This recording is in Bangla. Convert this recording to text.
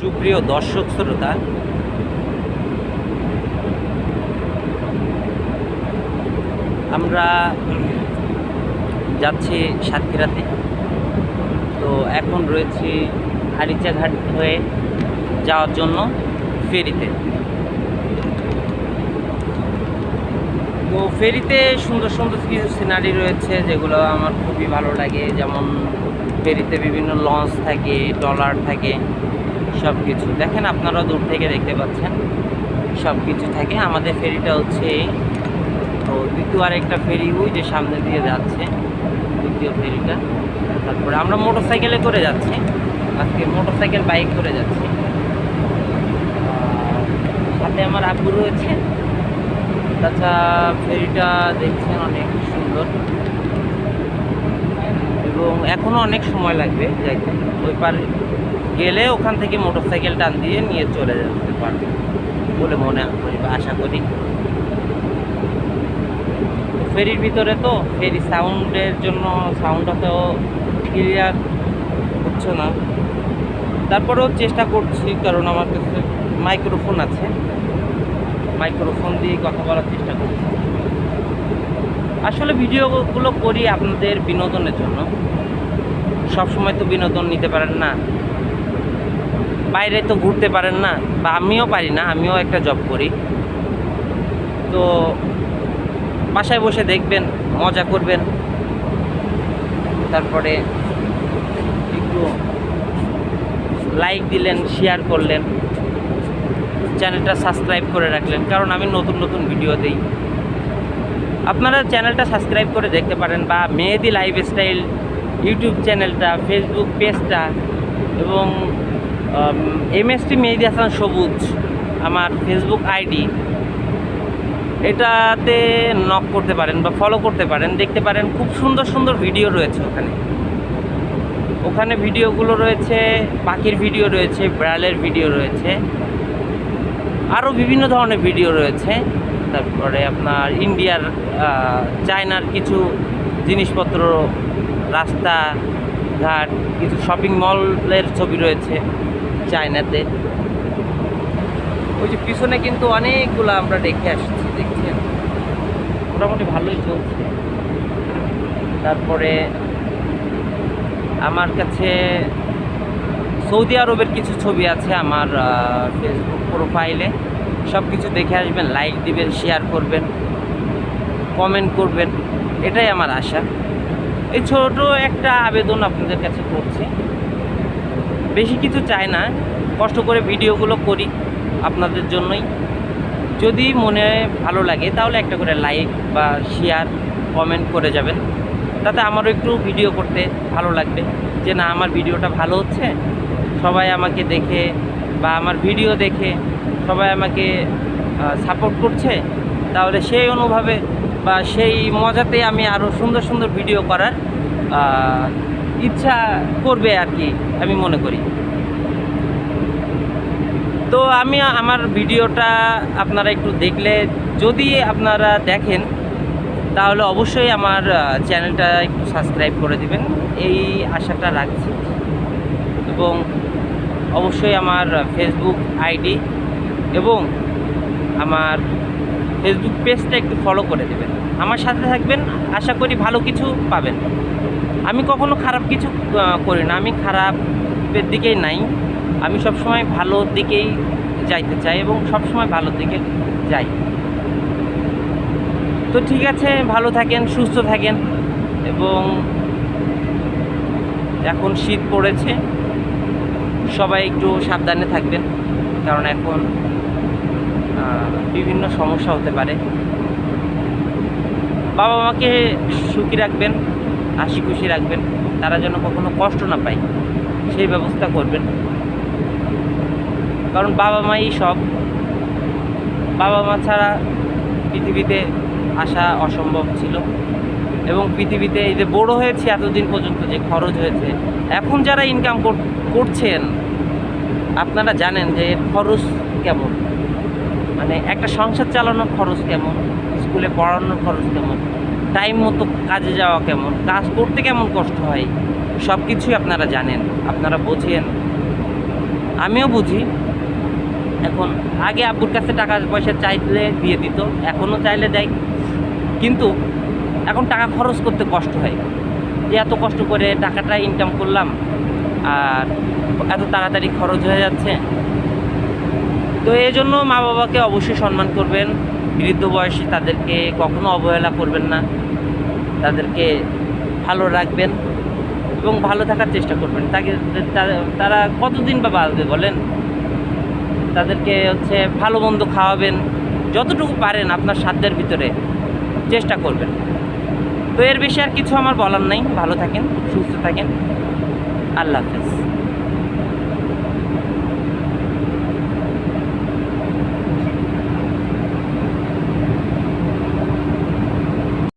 সুপ্রিয় দর্শক শ্রোতা, আমরা যাচ্ছি সাতক্ষীরাতে। তো এখন রয়েছি হারিচাঘাট হয়ে যাওয়ার জন্য ফেরিতে। তো ফেরিতে সুন্দর সুন্দর কিছু সিনারি রয়েছে যেগুলো আমার খুবই ভালো লাগে। যেমন ফেরিতে বিভিন্ন লঞ্চ থাকে ট্রলার থাকে। সব কিছু দেখেন আপনারা দূর থেকে দেখতে পাচ্ছেন। সব কিছু থাকে। আমাদের ফেরিটা হচ্ছে। তো দ্বিতীয় আরেকটা ফেরি ওই যে সামনে দিয়ে যাচ্ছে, দ্বিতীয় ফেরিটা। তারপরে আমরা মোটর সাইকেলে করে যাচ্ছি। আজকে মোটর সাইকেল বাইক করে যাচ্ছি। আর সাথে আমার আব্বু রয়েছে। তাছাড়া ফেরিটা দেখছেন অনেক সুন্দর। এখনও অনেক সময় লাগবে যাইতে। ওই পার গেলে ওখান থেকে মোটর সাইকেল টান দিয়ে নিয়ে চলে যেতে পারবে বলে মনে করি বা আশা করি। ফেরির ভিতরে তো ফেরি সাউন্ডের জন্য সাউন্ডটা তো ক্লিয়ার হচ্ছে না। তারপরেও চেষ্টা করছি, কারণ আমার কাছে মাইক্রোফোন আছে। মাইক্রোফোন দিয়ে কথা বলার চেষ্টা করছি। আসলে ভিডিওগুলো করি আপনাদের বিনোদনের জন্য। সব সময় তো বিনোদন নিতে পারেন না। বাইরে তো ঘুরতে পারেন না, বা আমিও পারি না, আমিও একটা জব করি। তো বাসায় বসে দেখবেন, মজা করবেন। তারপরে একটু লাইক দিলেন শেয়ার করলেন। চ্যানেলটা সাবস্ক্রাইব করে রাখলেন, কারণ আমি নতুন নতুন ভিডিও দিই। আপনারা চ্যানেলটা সাবস্ক্রাইব করে দেখতে পারেন, বা মেহেদি লাইফস্টাইল ইউটিউব চ্যানেলটা ফেসবুক পেজটা এবং এমএসটি মেহেদি হাসান সবুজ, আমার ফেসবুক আইডি এটাতে নক করতে পারেন বা ফলো করতে পারেন, দেখতে পারেন খুব সুন্দর সুন্দর ভিডিও রয়েছে ওখানে। ওখানে ভিডিওগুলো রয়েছে, পাখির ভিডিও রয়েছে, বিড়ালের ভিডিও রয়েছে আরও বিভিন্ন ধরনের ভিডিও রয়েছে। তারপরে আপনার ইন্ডিয়ার চায়নার কিছু জিনিসপত্র রাস্তা, ঘাট, কিছু শপিং মলের ছবি রয়েছে চায়নাতে। ওই যে পিছনে কিন্তু অনেকগুলো আমরা দেখে আসছি দেখছেন মোটামুটি ভালোই চলছে। তারপরে আমার কাছে সৌদি আরবের কিছু ছবি আছে আমার ফেসবুক প্রোফাইলে সব কিছু দেখে আসবেন লাইক দিবেন শেয়ার করবেন কমেন্ট করবেন, এটাই আমার আশা। এই ছোট একটা আবেদন আপনাদের কাছে করছি। বেশি কিছু চাই না, কষ্ট করে ভিডিওগুলো করি আপনাদের জন্যই। যদি মনে ভালো লাগে তাহলে একটা করে লাইক বা শেয়ার কমেন্ট করে যাবেন। তাতে আমারও একটু ভিডিও করতে ভালো লাগবে। যে না, আমার ভিডিওটা ভালো হচ্ছে। সবাই আমাকে দেখে বা আমার ভিডিও দেখে সবাই আমাকে সাপোর্ট করছে। তাহলে সেই অনুভাবে বা সেই মজাতে আমি আরও সুন্দর সুন্দর ভিডিও করার ইচ্ছা করবে আর কি, আমি মনে করি। তো আমি আমার ভিডিওটা আপনারা একটু দেখলে, যদি আপনারা দেখেন, তাহলে অবশ্যই আমার চ্যানেলটা একটু সাবস্ক্রাইব করে দিবেন। এই আশাটা রাখছি। এবং অবশ্যই আমার ফেসবুক আইডি এবং আমার ফেসবুক পেজটা একটু ফলো করে দেবেন। আমার সাথে থাকবেন, আশা করি ভালো কিছু পাবেন। আমি কখনো খারাপ কিছু করি না। আমি খারাপের দিকেই নাই। আমি সবসময় ভালোর দিকেই যাইতে চাই এবং সবসময় ভালো দিকে যাই। তো ঠিক আছে, ভালো থাকেন, সুস্থ থাকেন এবং এখন শীত পড়েছে। সবাই একটু সাবধানে থাকবেন, কারণ এখন বিভিন্ন সমস্যা হতে পারে। বাবা মাকে সুখী রাখবেন, হাসি খুশি রাখবেন, তারা যেন কখনো কষ্ট না পায়, সেই ব্যবস্থা করবেন। কারণ বাবা মাই সব। বাবা মা ছাড়া পৃথিবীতে আসা অসম্ভব ছিল এবং পৃথিবীতে এই যে বড় হয়েছে এতদিন পর্যন্ত যে খরচ হয়েছে, এখন যারা ইনকাম করছেন, আপনারা জানেন যে এর খরচ কেমন। মানে একটা সংসার চালানোর খরচ কেমন? স্কুলে পড়ানোর খরচ কেমন? টাইম মতো কাজে যাওয়া কেমন? কাজ করতে কেমন কষ্ট হয়? সব কিছুই আপনারা জানেন, আপনারা বোঝেন। আমিও বুঝি। এখন আগে আব্বুর কাছে টাকা পয়সা চাইলে দিয়ে দিত, এখনও চাইলে দেয়। কিন্তু এখন টাকা খরচ করতে কষ্ট হয়। যে এত কষ্ট করে টাকাটা ইনকাম করলাম, আর এত তাড়াতাড়ি খরচ হয়ে যাচ্ছে। তো এই জন্য মা বাবাকে অবশ্যই সম্মান করবেন। বৃদ্ধ বয়সে তাদেরকে কখনো অবহেলা করবেন না। তাদেরকে ভালো রাখবেন এবং ভালো থাকার চেষ্টা করবেন। তাকে তারা কতদিন বা বাঁচবে বলেন? তাদেরকে হচ্ছে ভালো মন্দ খাওয়াবেন, যতটুকু পারেন আপনার সাধ্যের ভিতরে চেষ্টা করবেন। তো এর বেশি আর কিছু আমার বলার নাই। ভালো থাকেন, সুস্থ থাকেন। আল্লাহ হাফেজ।